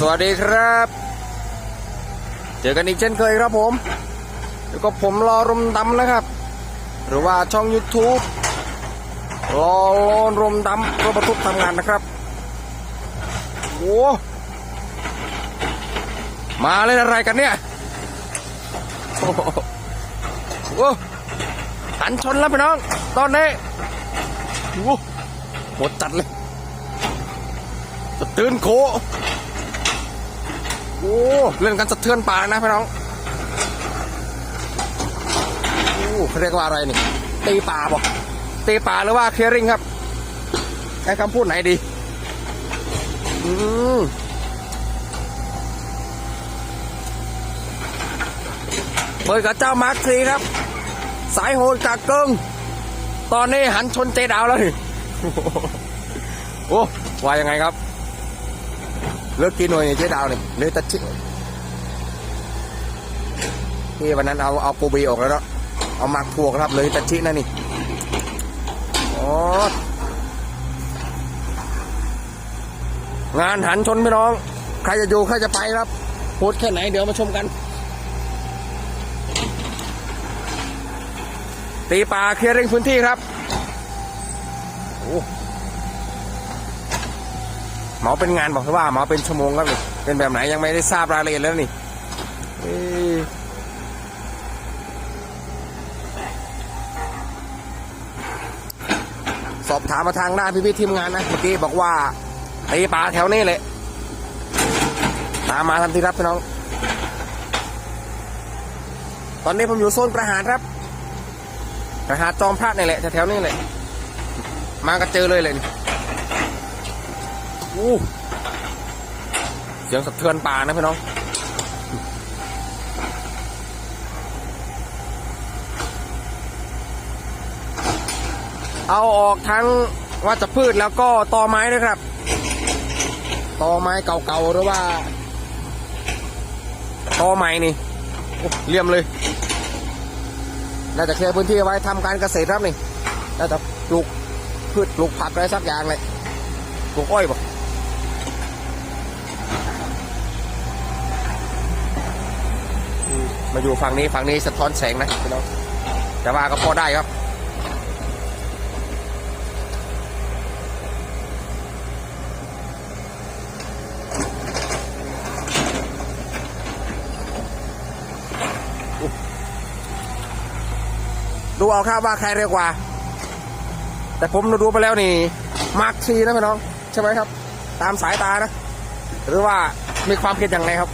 สวัสดีครับ เจอกันอีกเช่นเคยครับผม แล้วก็ผมรอรมดำนะครับ หรือว่าช่อง YouTube รอรมดำรถบรรทุกทำงานนะครับโอ้มาเล่นอะไรกันเนี่ยโอ้โหหันชนแล้วพี่น้อง ตอนนี้โอ้หมดจัดเลยสะตือนโค อ้เล่นกันสะเทือนป่านะพี่น้องโอ้เขาเรียกว่าอะไรนี่ตีป่าบอกตีป่าหรือว่าเคลียริงครับใช้คำพูดไหนดี อืมเปิดกับเจ้ามาร์คซีครับ สายโหดจากเกิง ตอนนี้หันชนเจดาวแล้วนี่โอ้ว่ายังไงครับ เลิกกินหน่อยเจ๊ดาวนี่เลือตัดชินี่วันนั้นเอาเอาปูบีออกแล้วเนาะเอามักพวกครับเลยตัดชินั่นนี่โอ้งานหันชนพี่น้อง ใครจะอยู่ใครจะไปครับโหดแค่ไหนเดี๋ยวมาชมกัน ตีป่าเคลียร์เร่งพื้นที่ครับโอ้ เห มาเป็นงานบอกว่าหมาเป็นชั่วโมงครับนี่เป็นแบบไหนยังไม่ได้ทราบรายละเอียดแล้วนี่สอบถามมาทางด้านพี่ทีมงานนะเมื่อกี้บอกว่าตีปลาแถวนี้เลยตามมาทันทีครับพี่น้อง ตอนนี้ผมอยู่โซนประหารครับประหารจอมพระนี่แหละแถวๆนี้เลย มาก็เจอเลยเลยนี่ อู้เสียงสะเทือนป่านะพี่น้องเอาออกทั้งวัชพืชแล้วก็ตอไม้ด้วยครับ ตอไม้เก่าๆหรือว่า ตอใหม่นี่เลี่ยมเลย น่าจะเคลียร์พื้นที่ไว้ทำการเกษตรครับนี่ น่าจะปลูกพืชปลูกผักอะไรสักอย่างเลยปลูกอ้อยบ่ มาอยู่ฝั่งนี้ฝั่งนี้สะท้อนแสงนะพี่น้องแต่ว่าก็พอได้ครับดูเอาครับว่าใครเร็วกว่า แต่ผมดูไปแล้วนี่ มาร์คซีนะพี่น้อง ใช่ไหมครับ ตามสายตานะ หรือว่ามีความคิดอย่างไรครับ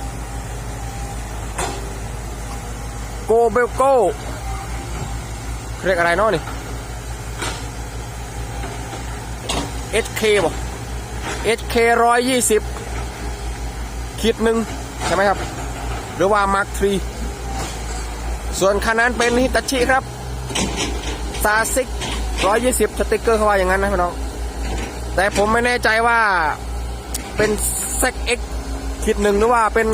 โกเบลโกเรียกอะไรเนาะนี่ HK บอก HK ร้อยยี่สิบคิดหนึ่งใช่ไหมครับ หรือว่ามาร์คทรีส่วนคันนั้นเป็นฮิตาชิครับซาซิกร้อยยี่สิบสติกเกอร์เขาว่าอย่างนั้นนะพี่น้อง แต่ผมไม่แน่ใจว่าเป็นเซ็กเอ็กขีดหนึ่งหรือว่าเป็น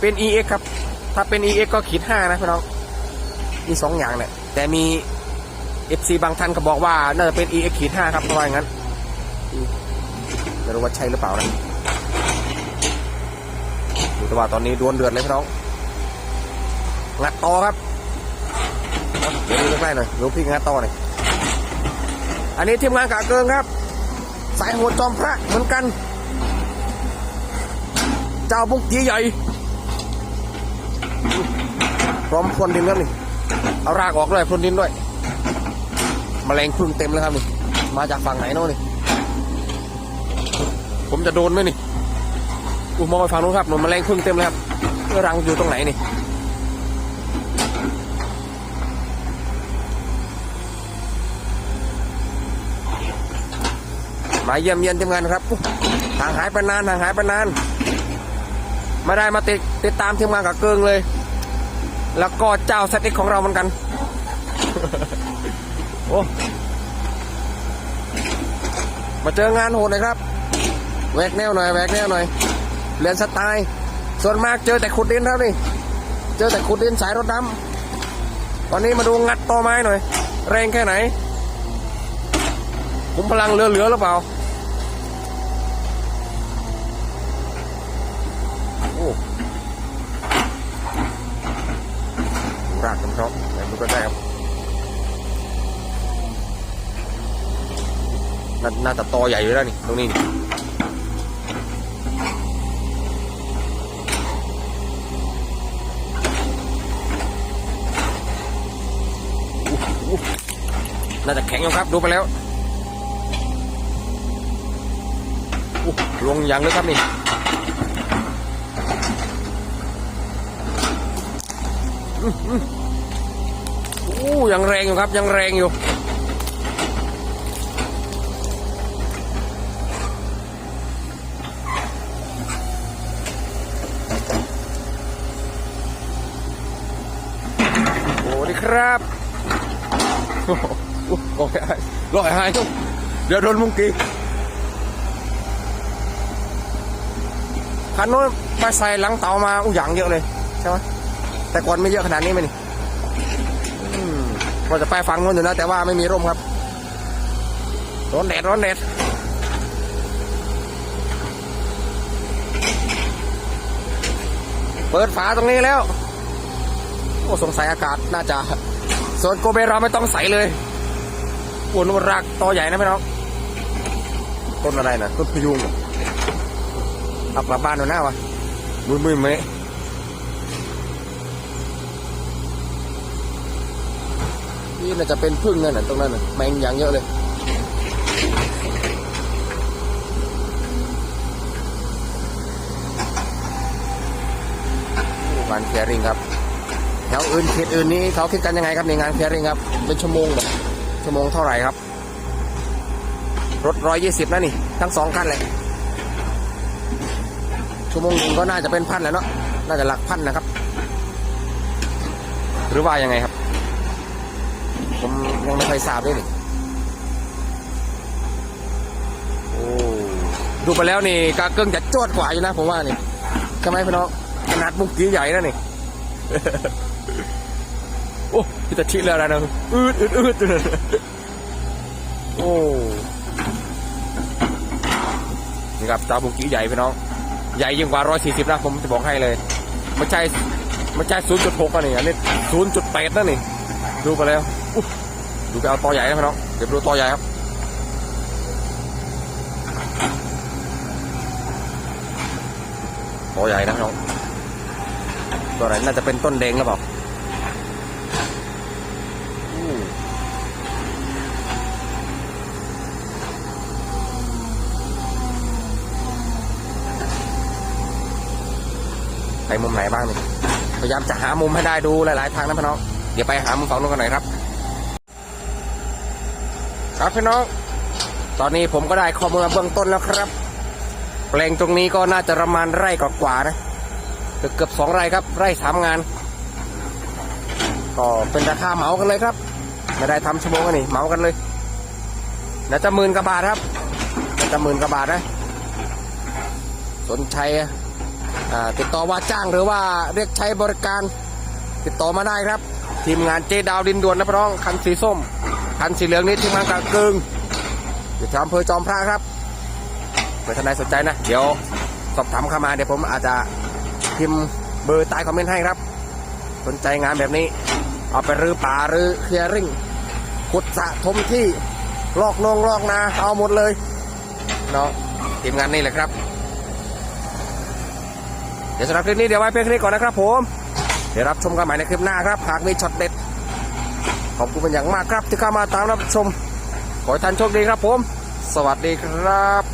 เป็น EX ครับ ถ้าเป็น EX ก็ขีดห้านะพี่น้อง มีสองอย่างเนี่ย แต่มี FC บางท่านก็บอกว่าน่าจะเป็น EX ขีดห้าครับเพราะว่าอย่างนั้นไม่รู้ว่าใช่หรือเปล่านะดูแต่ว่าตอนนี้ดวลเดือดเลยพี่น้อง งัดต่อครับ เดี๋ยวดูใกล้ๆหน่อยดูพี่งัดต่อหน่อยอันนี้ทีมงานกาเกิงครับ สายโหดจอมพระเหมือนกัน เจ้าบุกยีใหญ่ ร้อมพรวนดินแล้วนี่เอารากออกด้วยพรวนดินด้วยมแมลงพึ่งเต็มเลยครับนี่ มาจากฝั่งไหนโน่นนี่ ผมจะโดนไหมนี่อุ้มมองไปฝั่งนู้นครับหนูนแมลงพึ่งเต็มเลยครับรังอยู่ตรงไหนนี่มาเยี่ยมเยียนทีมงานครับห่างหายไปนานห่างหายไปนาน ไม่ได้มาติดติดตามทีมงานกับเกิงเลย แล้วก็เจ้าสติ๊กของเราเหมือนกัน โอ้ มาเจองานโหดหน่อยครับแหวกแนวหน่อยแหวกแนวหน่อย เรียนสไตล์ ส่วนมากเจอแต่ขุดดินครับนี่ เจอแต่ขุดดินสายรถดำวันนี้มาดูงัดต่อไม้หน่อย แรงแค่ไหนผมพลังเหลือๆหรือเปล่า ปากกันเนาะไหนดูก็ได้ครับน่าน่าจะตอใหญ่อยู่แล้วนี่ ตรงนี้นี่น่าจะแข็งอยู่ครับ ดูไปแล้วลงยังเลยครับนี่ อู้ยังแรงอยู่ครับ ยังแรงอยู่โอ้ดีครับโอ้โหโอ้ยลอยหายเดี๋ยวโดนมุงกีคันโน้นไปใส่หลังเตามาอู้หยางเยอะเลยใช่ไหม แต่ก่อนไม่เยอะขนาดนี้ไหมนี่อืมก็จะไปฟังนู้นอยู่นะ แต่ว่าไม่มีร่มครับ ร้อนแดดร้อนแดดเปิดฝาตรงนี้แล้ว โอ้สงสัยอากาศน่าจะส่วนโกเบเราไม่ต้องใส่เลยอ้วนรากตอใหญ่นะพี่น้องต้นอะไรนะต้นพยุงเหรอเอากลับบ้านหน่อยหน้าวะมือมือเมะ นี่น่าจะเป็นพึ่งนั่นน่ะตรงนั้นน่ะแมงอย่างเยอะเลยงานแคริงครับแถวอื่นเขตอื่นนี้เขาคิดกันยังไงครับในงานแคริงครับเป็นชั่วโมงเหรอชั่วโมงเท่าไหร่ครับ รถร้อยยี่สิบนะนี่ทั้งสองคันเลยชั่วโมงหนึ่งก็น่าจะเป็นพันแล้วเนาะน่าจะหลักพันนะครับ หรือว่ายังไงครับ ผมยังไม่เคยทราบด้วยนี่โอ้ดูไปแล้วนี่กาเกิ้งจะจวดกว่าอยู่นะผมว่านี่ใช่ไหมพี่น้องขนาดมุกกี้ใหญ่นะนี่โอ้พี่ตะชิแล้วนะอืดอืดอืดเลยโอ้นี่ครับตาบุกกี้ใหญ่พี่น้อง ใหญ่ยิ่งกว่าร้อยสี่สิบนะผมจะบอกให้เลยไม่ใช่ไม่ใช่ศูนย์จุดหกนะนี่อันนี้ศูนย์จุดแปดนะนี่ดูไปแล้วอุ๊ย ดูไปเอาตอใหญ่นะพี่น้องเดี๋ยวดูตอใหญ่ครับตอใหญ่นะพี่น้องตัวไหนน่าจะเป็นต้นแดงหรือเปล่าไปมุมไหนบ้างนี่พยายามจะหามุมให้ได้ดูหลาย ๆ ทางนะพี่น้อง เดี๋ยวไปหามุมฝั่งนู้นกันหน่อยครับ ครับพี่น้อง ตอนนี้ผมก็ได้ข้อมูลเบื้องต้นแล้วครับ แปลงตรงนี้ก็น่าจะประมาณไร่กว่าๆนะเกือบเกือบสองไร่ครับ ไร่สามงาน ก็เป็นราคาเหมากันเลยครับ ไม่ได้ทำชั่วโมงกันนี่เหมากันเลยน่าจะหมื่นกว่าบาทครับน่าจะหมื่นกว่าบาทนะ สนใจอ่าติดต่อว่าจ้างหรือว่าเรียกใช้บริการ ติดต่อมาได้ครับ ทีมงานเจดาวดินด่วนนะพี่น้องคันสีส้ม คันสีเหลืองนี่ทีมงกลางกึ่งอยู่ที่อำเภอจอมพระครับเผื่อท่านใดสนใจนะ เดี๋ยวสอบถามเข้ามาเดี๋ยวผมอาจจะพิมพ์เบอร์ใต้คอมเมนต์ให้ครับ สนใจงานแบบนี้ เอาไปรื้อป่ารื้อเคลียร์ริ่งขุดสะทมที่ลอกนงลอกนาเอาหมดเลยเนาะทีมงานนี่แหละครับ เดี๋ยวสำหรับคลิปนี้เดี๋ยวไว้เพียงแค่นี้ก่อนนะครับผม เดี๋ยวรับชมกันใหม่ในคลิปหน้าครับ หากมีช็อตเด็ด อบคุณเป็นอย่างมากครับที่เข้ามาตามรับชม ขอให้ท่านโชคดีครับผม สวัสดีครับ